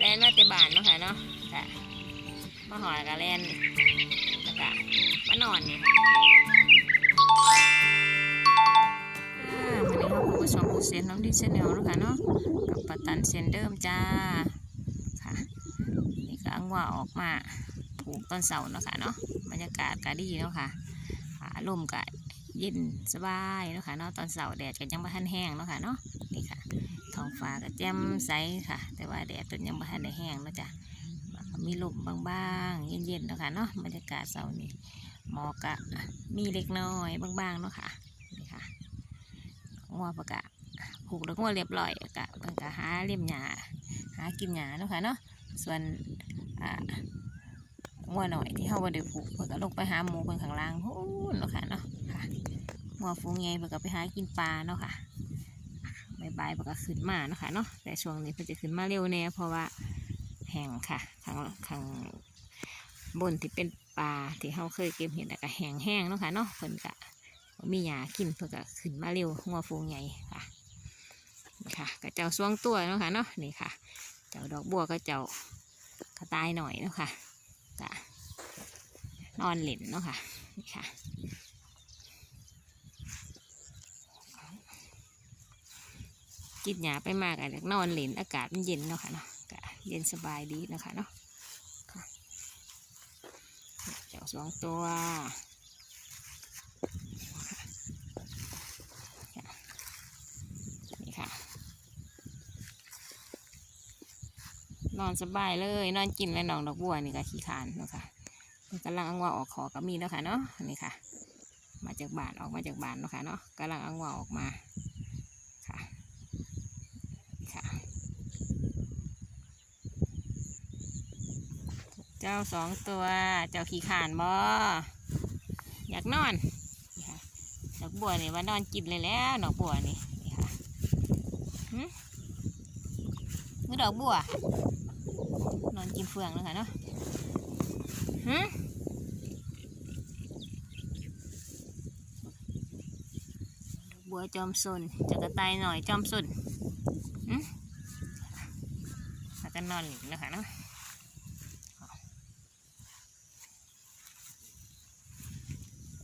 แลนมาแต่บ้านเนาะค่ะเนาะค่ะมาหอยกับแลนแล้วก็มานอนนี่ค่ะวันนี้เราผู้ชมผู้เซนน้องดิเซนเนลนะค่ะเนาะกับปัตตันเซนเดิมจ้าค่ะนี่ก็อังว่าออกมาผูกต้นเสาเนาะค่ะเนาะบรรยากาศก็ดีเนาะค่ะอ่าลมก็เย็นสบายเนาะค่ะเนาะตอนเสาร์แดดก็ยังไม่ทันแห้งเนาะค่ะเนาะนี่ค่ะ ท้องฟ้าก็แจ่มใสค่ะ แต่ว่าแดดเป็นยังไม่ทันได้แห้งเนาะจ้ะมีลมบางๆ เย็นๆเนาะค่ะเนาะบรรยากาศเสาร์นี้หมอกก็มีเล็กน้อยบางๆเนาะค่ะนี่ค่ะงัวปะกะผูกแล้วงัวเรียบร้อยกะเพิ่นกะหาเลี่ยมหญ้าหากินหญ้าเนาะค่ะเนาะส่วนอ่างัวหน่อยที่เขาบ่ได้ผูกเพิ่นก็ลงไปหาหมูเพิ่นข้างล่างพู้นเนาะค่ะเนาะค่ะงัวฝูงใหญ่เพิ่นก็ไปหากินปลาเนาะค่ะ บายๆมันก็ขึ้นมานะคะเนาะแต่ช่วงนี้เพิ่นจะขึ้นมาเร็วแน่เพราะว่าแห้งค่ะข้างข้างบนที่เป็นปลาที่เราเคยเก็บเห็ดแล้วก็แห้งแห้งเนาะค่ะเนาะเพิ่นก็มีหญ้ากินเพิ่นก็ขึ้นมาเร็วงัวฟูงใหญ่ค่ะค่ะกระเจ้าสวงตัวเนาะค่ะเนาะนี่ค่ะ เจ้าดอกบัวก็เจ้ากระต่ายหน่อยเนาะค่ะก็นอนเล่นเนาะค่ะนี่ค่ะ กินหยาไปมากอาจจะนอนเหลินอากาศมันเย็นเนาะค่ะเนาะเย็นสบายดีเนาะคะเนาะเจ้าสองตัวนี่ค่ะ นอนสบายเลย นอนกินและนองดอกบัวนี่ก็ขี้คานเนาะค่ะกำลังอังวาออกขอก็มีเนาะค่ะเนาะนี่ค่ะ มาจากบานออกมาจากบานเนาะค่ะเนาะกำลังอังวาออกมาค่ะ ค่ะ เจ้าสองตัว เจ้าขี้ขานบ่อยากนอนนี่ค่ะดอกบัวนี่ว่านอนกินเลยแล้วดอกบัวนี่นี่ค่ะหึมือดอกบัว นอนกินเฟืองแล้วค่ะเนาะหึดอกบัวจอมสนจะกระต่ายหน่อยจอมสนแล้วก็นอนหลิงนะคะเนาะ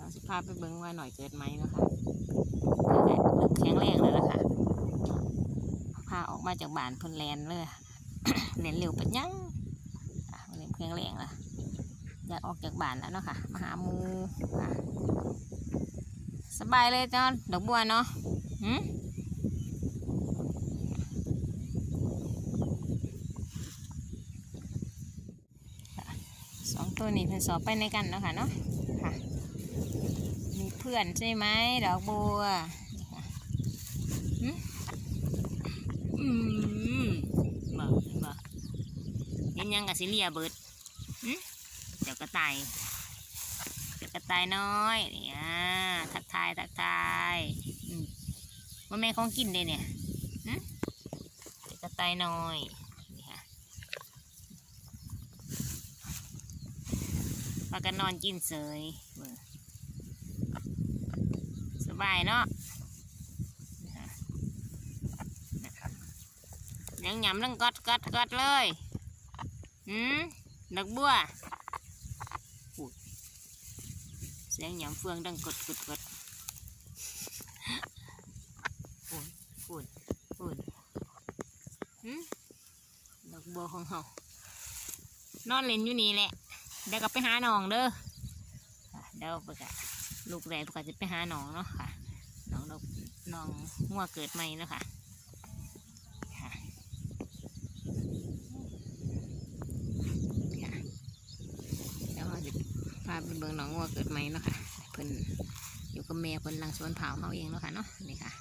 เราสิพาไปเบิ้งว่าหน่อยเกิดไหมเนาะคะเริ่มแข็งแรงแล้วนะคะพาออกมาจากบ้านพนแลนเลยเล่นเร็วปัดยังเริ่มแข็งแรงแล้วอยากออกจากบ้านแล้วเนาะค่ะมาหาหมูอะสบายเลยจอนดอกบัวเนาะหืมสองตัวนี้เพิ่นสอบไปในกันเนาะค่ะเนาะ พื่อนใช่ไหมดอกบัวนี่ค่ะหึอืมบอกบอกเห็นยังกับสิเลียเบิดหึเจ้ากระต่ายเจ้ากระต่ายน้อยเนี่ยทักทายทักทายอืมว่าแม่ของกินเลยเนี่ยหึเจ้ากระต่ายน้อยนี่ค่ะพากันนอนกินเสย บิ่งสบายเนาะยังหยำตั้งกอดกอดกอดเลยหืมดอกบัวพูดเสียงหยำเฟืองดังกดกดกดพูดพูดพูดหืมดอกบัวของเขานอนเล่นอยู่นี่แหละเดี๋ยวก็ไปหาหนองเด้อค่ะเดี๋ยวไปกะ ลูกแรกก็จะไปหาหนองเนาะค่ะหนองดอกหนองหัวเกิดใหม่เนาะค่ะค่ะค่ะเดี๋ยวเราจะพาไปเบิ่งหนองวัวเกิดใหม่เนาะค่ะเพิ่นอยู่กับแม่เพิ่นลังสวนเผาเขาเองเนาะค่ะเนาะนี่ค่ะ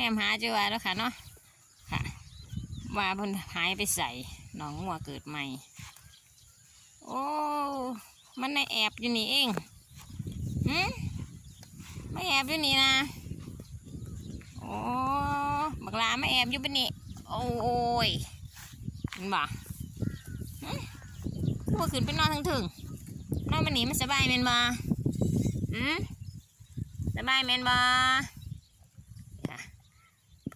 นมหาเจอว่าแล้วค่ะเนาะค่ะว่าเพิ่นหายไปใส่หนองงัวเกิดใหม่ โอ้ มันในแอบอยู่นี่เองหืมไม่แอบอยู่นี่นะโอ้บักลาไม่แอบอยู่บนนี่โอ้ยมันบ่หึพวขึ้นไปนอนทั้งถึงนอนมันหนีมันสบายแมนบ่อืมสบายแมนบ่ค่ะ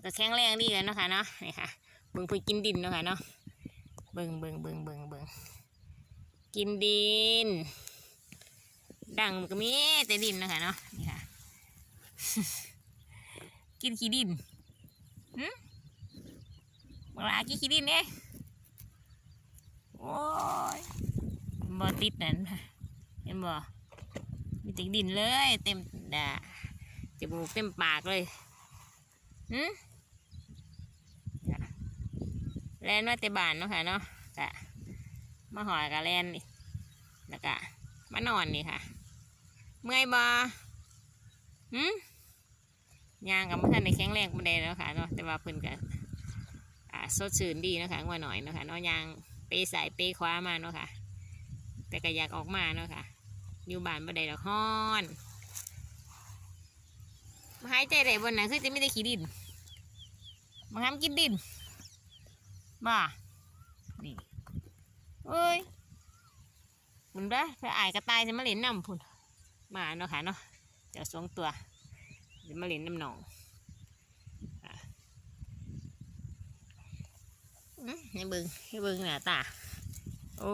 ก็แข็งแรงดีกันเนาะค่ะเนาะนี่ค่ะเบิ่งเพิ่นกินดินเนาะค่ะเนาะเบิ่งเบิ่งเบิ่งเบิ่งเบิ่งกินดิน ดังก็มีแต่ดินเนาะคะเนาะนี่ค่ะ กินขี้ดินหืมเวลากินขี้ดินเนี่ยโอ้ยบ่ติดนั่นเห็นบ่มีแติดดินเลย เต็มด่าจมูกเต็มปากเลยหืม แลนว่าแต่บานเนาะค่ะเนาะกะมาหอยกับแลนนี่แล้วก็มานอนนี่ค่ะ เมื่อยบ่หืมยางกับท่านในแข็งแรงบันไดแล้วค่ะเนาะแต่ว่าเพิ่นก็อ่าสดชื่นดีเนาะค่ะงัวหน่อยเนาะค่ะเนาะยางเปสายเปขวามาเนาะค่ะ แต่ก็อยากออกมาเนาะค่ะอยู่บ้านบันไดดอกฮ้อนหายใจได้บนน่ะคือจะไม่ได้ขี้ดินมาห้ามกินดิน บ่นี่เอ้ยบุญเด้อถ้าอายกระต่ายจะมาเล่นน้ำพุ่นมาเนาะค่ะเนาะเดี๋ยวสองตัวเดี๋ยวมาเล่นน้ำหนองอะอื้อให้เบิ่งให้เบิ่งหน้าตาโอ้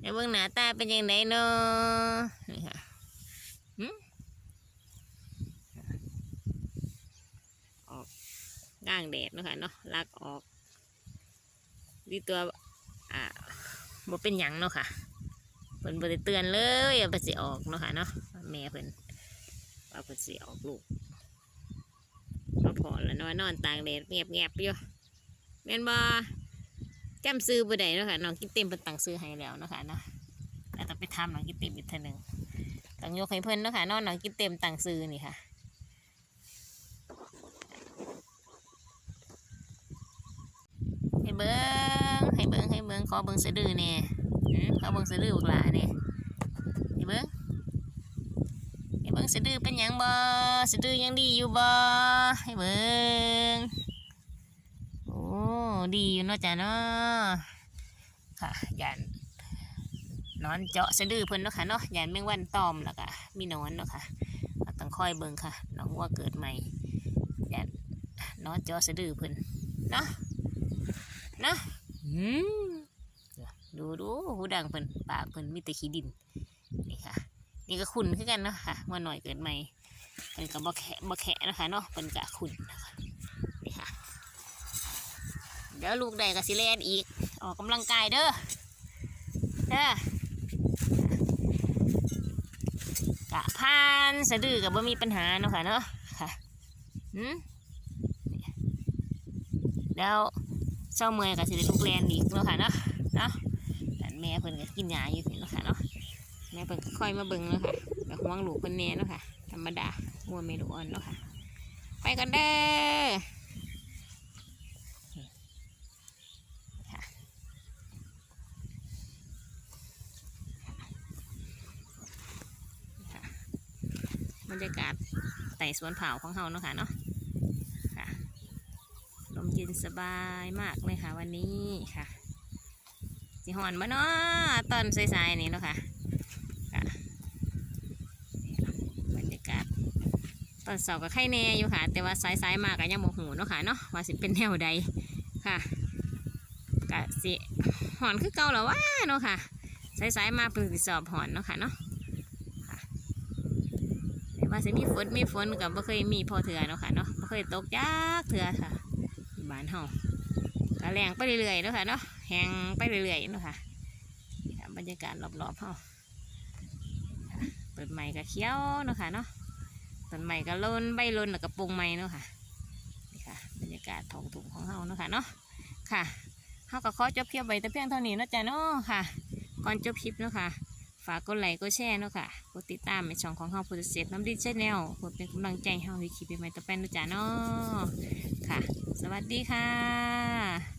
ให้เบิ่งหน้าตาเป็นยังไงเนาะนี่ค่ะหืมออก ก้างแดดเนาะค่ะเนาะลากออกดีตัวอ่าบ่เป็นหยังเนาะค่ะเพิ่นบ่ได้เตือนเลยว่าเพิ่นสิออกเนาะค่ะเนาะแม่เพิ่นว่าเพิ่นสิออกลูกมาพอแล้วเนาะนอนตากแดดเงียบเงียบอยู่แม่นบ่จำซื้อบ่ได้เนาะค่ะน้องกินเต็มเพิ่นตั้งซื้อให้แล้วเนาะค่ะเนาะแล้วต้องไปทำน้องกินเต็มอีกเทื่อหนึงต้องยกให้เพิ่นเนาะค่ะนาะน้องกินเต็มตั้งซื้อนี่ค่ะให้ เบิ่งให้เบิ่งให้เบิ่งขอเบิ่งสะดือแหน่อืมเขาเบิ่งสะดือบักหลาเนี่ยเห็นเบิ่งเห็นเบิ่งสะดือเป็นยังบ่สะดือยังดีอยู่บ่ให้เบิ่งโอ้ดีอยู่เนาะจ้ะเนาะค่ะยันนอนเจาะสะดือเพิ่นเนาะค่ะเนาะยันแมงวันตอมแล้วก็มีนอนเนาะค่ะต้องคอยเบิ่งค่ะน้องวัวเกิดใหม่ยันนอนเจาะสะดือเพิ่นเนาะ นาะอืมดูดูหูดังเพิ่นปากเพิ่นมีแต่ขี้ดินนี่ค่ะ นี่ก็ขุนคือกันเนาะค่ะว่าหน่อยเกิดใหม่เพิ่นก็บ่แขะบ่แขะนะคะเนาะเพิ่นก็ขุนนะคะนี่ค่ะเดี๋ยวลูกใดก็สิแล่นอีกออกกำลังกายเด้อเด้อกะพานสะดือกับบ่มีปัญหาเนาะค่ะเนาะค่ะหืมนี่แล้ว เช้าเมื่อยก็สิได้ลูกแลนอีกเนาะค่ะเนาะเนาะแต่แม่เพิ่นก็กินยาอยู่นี่เนาะค่ะเนาะแม่เพิ่นก็ค่อยมาเบิ่งเนาะค่ะแบบห่วงลูกเพิ่นแน่เนาะค่ะธรรมดามัวเมลูอ่อนเนาะค่ะ ไปกันเด้อบรรยากาศไต่สวนเผาของเฮาเนาะค่ะเนาะ เย็นสบายมากเลยค่ะวันนี้ค่ะสิหอนมาเนาะตอนสายๆนี่เนาะค่ะค่ะ บรรยากาศตอนเสาร์ก็ไข่แน่อยู่ค่ะ แต่ว่าสายๆมากก็ยังโมโหเนาะค่ะเนาะว่าสิเป็นแนวใดค่ะกะสิหอนคือเก่าแล้วว่าเนาะค่ะสายๆมาเพิ่งสิสอบหอนเนาะค่ะเนาะแต่ว่าสิมีฝนมีฝนกับบ่เคยมีพอเถื่อเนาะค่ะเนาะบ่เคยตกยากเถื่อค่ะ บ้านเฮาก็แรงไปเรื่อยๆเนาะค่ะเนาะแหงไปเรื่อยๆเนาะค่ะบรรยากาศรอบๆเฮาค่ะต้นไม้ก็เขี้ยวเนาะค่ะเนาะต้นไม้ก็ล้นใบล้นแล้วก็ปลูงไม้เนาะค่ะนี่ค่ะ บรรยากาศทองทุ่งของเฮาเนาะค่ะเนาะค่ะเฮาก็ขอจบคลิปไว้แต่เพียงเท่านี้นาะจ้ะเนาะค่ะ ก่อนจบคลิปเนาะค่ะ ฝากกดไลค์กดแชร์เนาะค่ะกดติดตามในช่องของเฮาพุทธเสพน้ำดินชแนลเพื่อเป็นกำลังใจให้เฮาในคลิปใหม่ต่อไปนะจ้ะเนาะค่ะ สวัสดีค่ะ